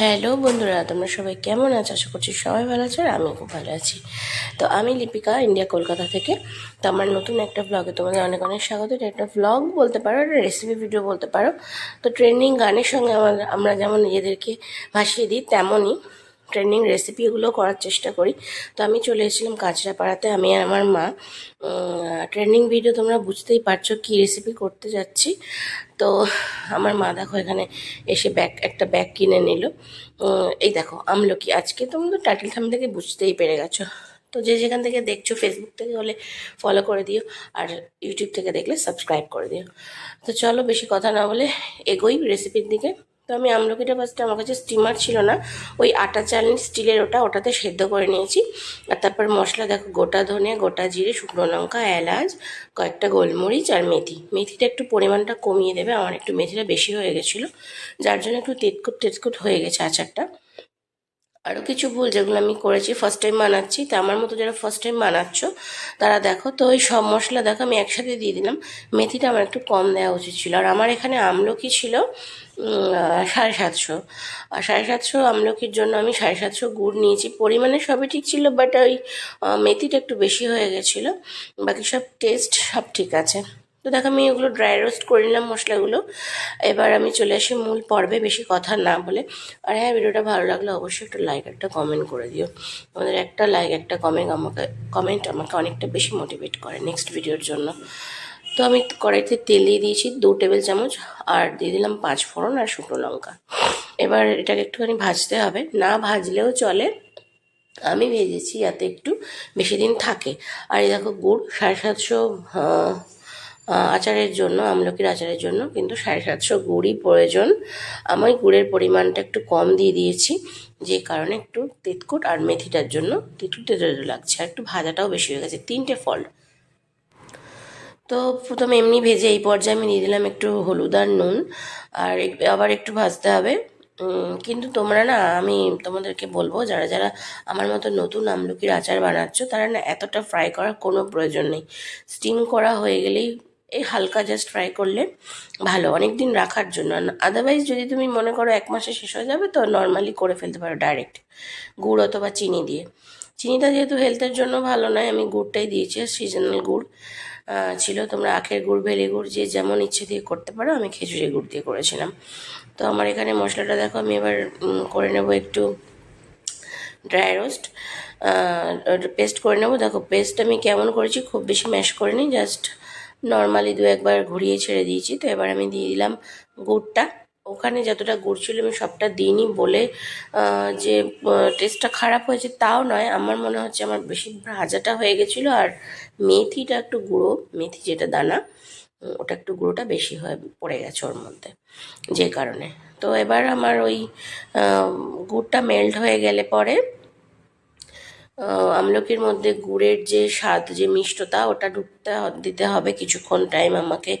Hello বন্ধুরা, তোমরা সবাই কেমন আছো? আশা করছি সবাই ভালো আছো আর আমি খুব ভালো আছি। তো আমি লিপিকা, ইন্ডিয়া, কলকাতা থেকে। তো আমার নতুন একটা ব্লগে তোমাদের অনেক অনেক স্বাগত। এটা একটা ব্লগ বলতে পারো একটা রেসিপি ভিডিও বলতে পারো। তো ট্রেন্ডিং গানের সঙ্গে আমার যেমন নিজেদেরকে ভাসিয়ে দিই, তেমনই ট্রেন্ডিং রেসিপিগুলো করার চেষ্টা করি। তো আমি চলে এসেছিলাম কাঁচরাপাড়াতে, আমি আর আমার মা। ট্রেন্ডিং ভিডিও তোমরা বুঝতেই পারছ কী রেসিপি করতে যাচ্ছি। তো আমার মা দেখো এখানে এসে ব্যাগ একটা ব্যাগ কিনে নিল। এই দেখো, আমলকি। আজকে তোমরা তো টাইটেল থাম থেকে বুঝতেই পেরে গেছো। তো যে যেখান থেকে দেখছ ফেসবুক থেকে হলে ফলো করে দিও, আর ইউটিউব থেকে দেখলে সাবস্ক্রাইব করে দিও। তো চলো, বেশি কথা না বলে এগোই রেসিপির দিকে। তো আমি আমলকিটা ফার্স্টে আমার কাছে স্টিমার ছিল না, ওই আটা চালনি স্টিলের ওটা ওটাতে সেদ্ধ করে নিয়েছি। আর তারপর মশলা দেখো, গোটা ধনে, গোটা জিরে, শুকনো লঙ্কা, এলাচ, কয়েকটা গোলমরিচ আর মেথি। মেথিটা একটু পরিমাণটা কমিয়ে দেবে, আমার একটু মেথিটা বেশি হয়ে গেছিল, যার জন্য একটু তেতকুট তেতকুট হয়ে গেছে আচারটা। আরও কিছু ভুল যেগুলো আমি করেছি ফার্স্ট টাইম বানাচ্ছি তা আমার মতো যারা ফার্স্ট টাইম বানাচ্ছ তারা দেখো, তো ওই সব মশলা দেখো, আমি একসাথে দিয়ে দিলাম। মেথিটা আমার একটু কম দেওয়া উচিত ছিল। আর আমার এখানে আমলকি ছিল সাড়ে সাতশো। আর সাড়ে সাতশো আমলকির জন্য আমি সাড়ে সাতশো গুড় নিয়েছি। পরিমাণে সবই ঠিক ছিল বাট ওই মেথিটা একটু বেশি হয়ে গেছিল। বাকি সব টেস্ট সব ঠিক আছে। তো দেখো আমি এগুলো ড্রাই রোস্ট করে নিলাম মশলাগুলো। এবার আমি চলে আসি মূল পর্বে বেশি কথা না বলে। আর হ্যাঁ ভিডিওটা ভালো লাগলে অবশ্যই একটা লাইক একটা কমেন্ট করে দিও। আমাদের একটা লাইক একটা কমেন্ট আমাকে কমেন্ট আমাকে অনেকটা বেশি মোটিভেট করে নেক্সট ভিডিওর জন্য। তো আমি কড়াইতে তেল দিয়ে দিয়েছি দু টেবিল চামচ আর দিয়ে দিলাম পাঁচ ফোড়ন আর শুকনো লঙ্কা। এবার এটাকে একটুখানি ভাজতে হবে। না ভাজলেও চলে। আমি ভেজেছি যাতে একটু বেশি দিন থাকে। আর এই দেখো গুড় সাড়ে সাতশো আহ, আচারের জন্য, আমলকির আচারের জন্য কিন্তু সাড়ে সাতশো গুড়ই প্রয়োজন। আমি গুড়ের পরিমাণটা একটু কম দিয়ে দিয়েছি, যে কারণে একটু তেতকুট আর মেথিটার জন্য তেঁতুল তেঁতুল লাগছে। আর একটু ভাজাটাও বেশি হয়ে গেছে, তিনটে ফল তো প্রথমে এমনি ভেজে এই পর্যায়ে আমি দিয়ে দিলাম একটু হলুদ আর নুন, আর আবার একটু ভাজতে হবে। কিন্তু তোমরা না, আমি তোমাদেরকে বলব, যারা যারা আমার মতো নতুন আমলকির আচার বানাচ্ছ, তারা না এতটা ফ্রাই করার কোনো প্রয়োজন নেই। স্টিম করা হয়ে গেলেই এই হালকা জাস্ট ফ্রাই করলে ভালো অনেক দিন রাখার জন্য। আদারওয়াইজ যদি তুমি মনে করো এক মাসে শেষ হয়ে যাবে, তো নর্মালি করে ফেলতে পারো ডাইরেক্ট গুড় অথবা চিনি দিয়ে। চিনিটা যেহেতু হেলথের জন্য ভালো নয়, আমি গুড়টাই দিয়েছি সিজনাল গুড়। ছিল তোমরা আখের গুড়, ভেলি গুড়, যে যেমন ইচ্ছে দিয়ে করতে পারো, আমি খেজুরি গুড় দিয়ে করেছিলাম। তো আমার এখানে মশলাটা দেখো, আমি এবার করে নেব একটু ড্রাই রোস্ট পেস্ট করে নেব। দেখো পেস্ট আমি কেমন করেছি, খুব বেশি ম্যাশ করিনি জাস্ট নর্মালি দু একবার ঘুরিয়ে ছেড়ে দিয়েছি, তো এবার আমি দিয়ে দিলাম গুড়টা। ওখানে যতটা গুড় ছিল আমি সবটা দিইনি বলে যে টেস্টটা খারাপ হয়েছে তাও নয়, আমার মনে হচ্ছে আমার বেশি ভাজাটা হয়ে গেছিল আর মেথিটা একটু গুঁড়ো, মেথি যেটা দানা ওটা একটু গুঁড়োটা বেশি হয়ে পড়ে গেছে ওর মধ্যে, যে কারণে। তো এবার আমার ওই গুড়টা মেল্ট হয়ে গেলে পরে আমলকির মধ্যে গুড়ের যে স্বাদ, যে মিষ্টতা, ওটা ঢুকতে দিতে হবে। কিছুক্ষণ টাইম আমাকে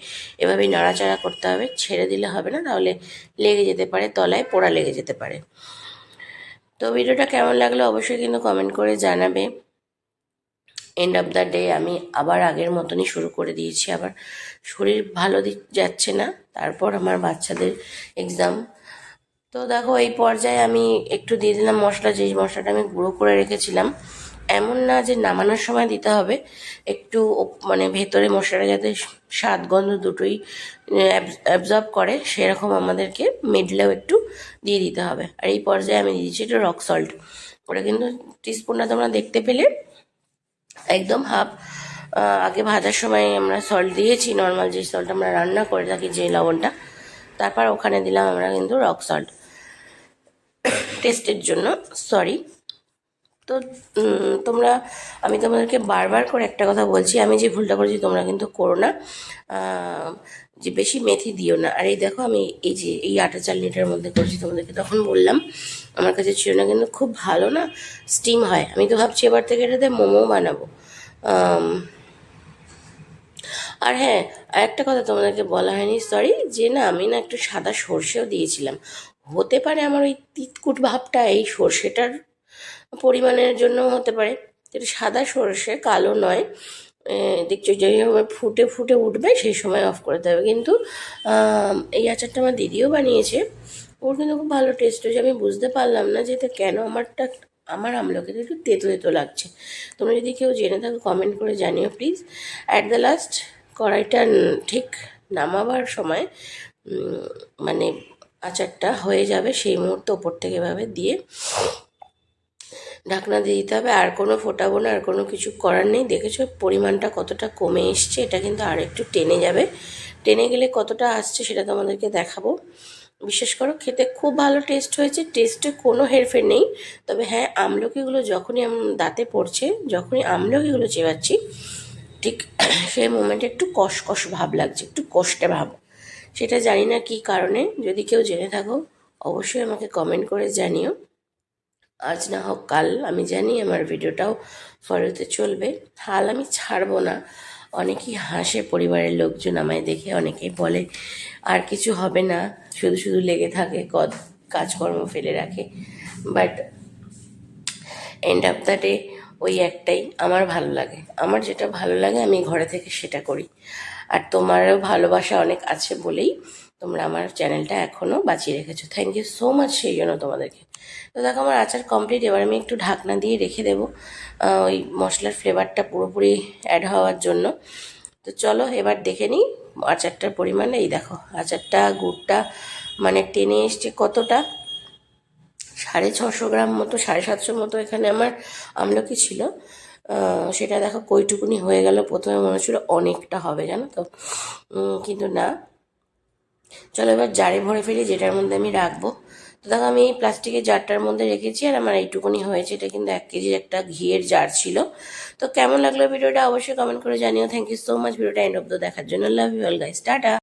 এভাবেই নাড়াচাড়া করতে হবে। ছেড়ে দিলে হবে না, তাহলে লেগে যেতে পারে, তলায় পোড়া লেগে যেতে পারে। তো ভিডিওটা কেমন লাগল অবশ্যই কিন্তু কমেন্ট করে জানাবে। এন্ড অফ দ্য ডে আমি আবার আগের মতনই শুরু করে দিয়েছি। আবার শরীর ভালো দিক যাচ্ছে না। তারপর আমার বাচ্চাদের এক্সাম তো দেখো, এই পর্যায়ে আমি একটু দিয়ে দিলাম মশলা যেই মশলাটা আমি গুঁড়ো করে রেখেছিলাম। এমন না যে নামানোর সময় দিতে হবে, একটু মানে ভেতরে মশলাটা যাতে স্বাদ গন্ধ দুটোই অ্যাবজর্ব করে, সেরকম আমাদেরকে মিডলেও একটু দিয়ে দিতে হবে। আর এই পর্যায়ে আমি দিয়েছি একটু রক সল্ট। ওটা কিন্তু টিস্পুনটা তোমরা দেখতে পেলে। একদম হাফ আগে ভাজার সময় আমরা সল্ট দিয়েছি নর্মাল যে সল্ট আমরা রান্না করে থাকি, যে লবণটা, তারপর ওখানে দিলাম আমরা কিন্তু রক সল্ট টেস্টের জন্য সরি তো তোমরা, আমি তোমাদেরকে বারবার করে একটা কথা বলছি, আমি যে ভুলটা করেছি তোমরা কিন্তু করো না। যে বেশি মেথি দিও না। আর এই দেখো, আমি এই যে, এই আটা চালনিটার মধ্যে করেছি তোমাদেরকে তখন বললাম। আমার কাছে ছিল না, কিন্তু খুব ভালো না স্টিম হয়। আমি তো ভাবছি এবার থেকে এটাতে মোমো বানাবো। আর হ্যাঁ আরেকটা কথা তোমাদেরকে বলা হয়নি সরি যে না, আমি না একটু সাদা সর্ষেও দিয়েছিলাম। হতে পারে আমার ওই তিতকুট ভাবটা এই সর্ষেটার পরিমাণের জন্য হতে পারে। যেটা সাদা সর্ষে, কালো নয়। দেখছ যেভাবে ফুটে ফুটে উঠবে, সেই সময় অফ করে দেবে। কিন্তু এই আচারটা আমার দিদিও বানিয়েছে। ওর কিন্তু খুব ভালো টেস্ট হয়েছে। আমি বুঝতে পারলাম না যে এটা কেন আমারটা, আমার আমলকিতে একটু তেতো তেতো লাগছে। তোমরা যদি কেউ জেনে থাকো কমেন্ট করে জানিও প্লিজ অ্যাট দ্য লাস্ট কড়াইটা ঠিক নামাবার সময় মানে আচারটা হয়ে যাবে সেই মুহূর্তে ওপর থেকে এভাবে দিয়ে ঢাকনা দিয়ে দিতে হবে। আর কোনো ফোটাবো না, আর কোনো কিছু করার নেই। দেখেছ পরিমাণটা কতটা কমে এসছে, এটা কিন্তু আর একটু টেনে যাবে। টেনে গেলে কতটা আসছে সেটা তোমাদেরকে দেখাবো। বিশেষ করো, খেতে খুব ভালো টেস্ট হয়েছে। টেস্টে কোনো হেরফের নেই। তবে হ্যাঁ আমলকিগুলো যখনই দাঁতে পড়ছে, যখনই আমলকিগুলো চেবাচ্ছি, ঠিক সেই মোমেন্টে একটু কষকষ ভাব লাগছে, একটু কষ্টে ভাব। সেটা জানি না কী কারণে। যদি কেউ জেনে থাকো, অবশ্যই আমাকে কমেন্ট করে জানিও। আজ না হোক কাল আমি জানি আমার ভিডিওটাও ফলোতে চলবে। হাল আমি ছাড়বো না। অনেকেই হাসে পরিবারের লোকজন আমায় দেখে, অনেকেই বলে, আর কিছু হবে না। শুধু শুধু লেগে থাকে কাজকর্ম ফেলে রাখে। But end of the day ওই একটাই। আমার ভালো লাগে। আমার যেটা ভালো লাগে, আমি ঘরে থেকে সেটা করি। আর তোমারও ভালোবাসা অনেক আছে বলেই তোমরা আমার চ্যানেলটা এখনও বাঁচিয়ে রেখেছো। থ্যাংক ইউ সো মাচ সেই জন্য তোমাদেরকে। তো দেখো আমার আচার কমপ্লিট এবার আমি একটু ঢাকনা দিয়ে রেখে দেবো ওই মশলার ফ্লেভারটা পুরোপুরি অ্যাড হওয়ার জন্য। তো চলো এবার দেখে নিই আচারটার পরিমাণ। এই দেখো, আচারটা, গুড়টা মানে টেনে এসছে কতটা? সাড়ে ছশো গ্রাম মতো, সাড়ে সাতশোর মতো এখানে আমার আমলকি ছিল। সেটা দেখো কইটুকুনি হয়ে গেল, প্রথমে মনে হচ্ছিল অনেকটা হবে, জানো তো? কিন্তু না। চলো এবার জারে ভরে ফেলি, যেটার মধ্যে আমি রাখব। তো দেখো আমি এই প্লাস্টিকের জারটার মধ্যে রেখেছি, আর আমার এইটুকুনি হয়েছে। এটা কিন্তু এক কেজির একটা ঘিয়ের জার ছিল। তো কেমন লাগল ভিডিওটা অবশ্যই কমেন্ট করে জানিও। থ্যাংক ইউ সো মাচ ভিডিওটা এন্ড অব্দ দেখার জন্য love you all guys tata.